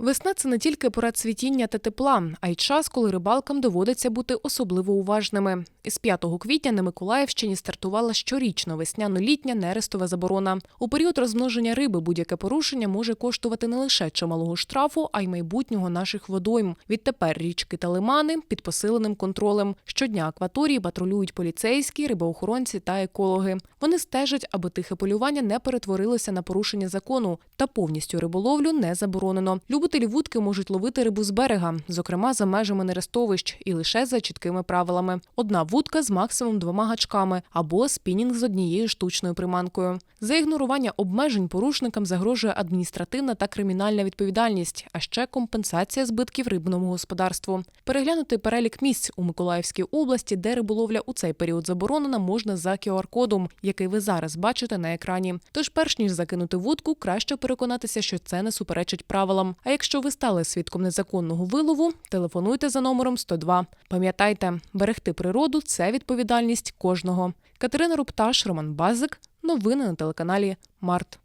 Весна це не тільки пора цвітіння та тепла, а й час, коли рибалкам доводиться бути особливо уважними. Із 5 квітня на Миколаївщині стартувала щорічно весняно-літня нерестова заборона. У період розмноження риби будь-яке порушення може коштувати не лише чималого штрафу, а й майбутнього наших водойм. Відтепер річки та лимани під посиленим контролем. Щодня акваторії патрулюють поліцейські, рибоохоронці та екологи. Вони стежать, аби тихе полювання не перетворилося на порушення закону, та повністю риболовлю не заборонено. Любителі вудки можуть ловити рибу з берега, зокрема за межами нерестовищ, і лише за чіткими правилами. Одна вудка з максимум двома гачками або спінінг з однією штучною приманкою. За ігнорування обмежень порушникам загрожує адміністративна та кримінальна відповідальність, а ще компенсація збитків рибному господарству. Переглянути перелік місць у Миколаївській області, де риболовля у цей період заборонена, можна за QR-кодом, який ви зараз бачите на екрані. Тож, перш ніж закинути вудку, краще переконатися, що це не суперечить правилам. А якщо ви стали свідком незаконного вилову, телефонуйте за номером 102. Пам'ятайте, берегти природу це відповідальність кожного. Катерина Рупташ, Роман Базик. Новини на телеканалі Март.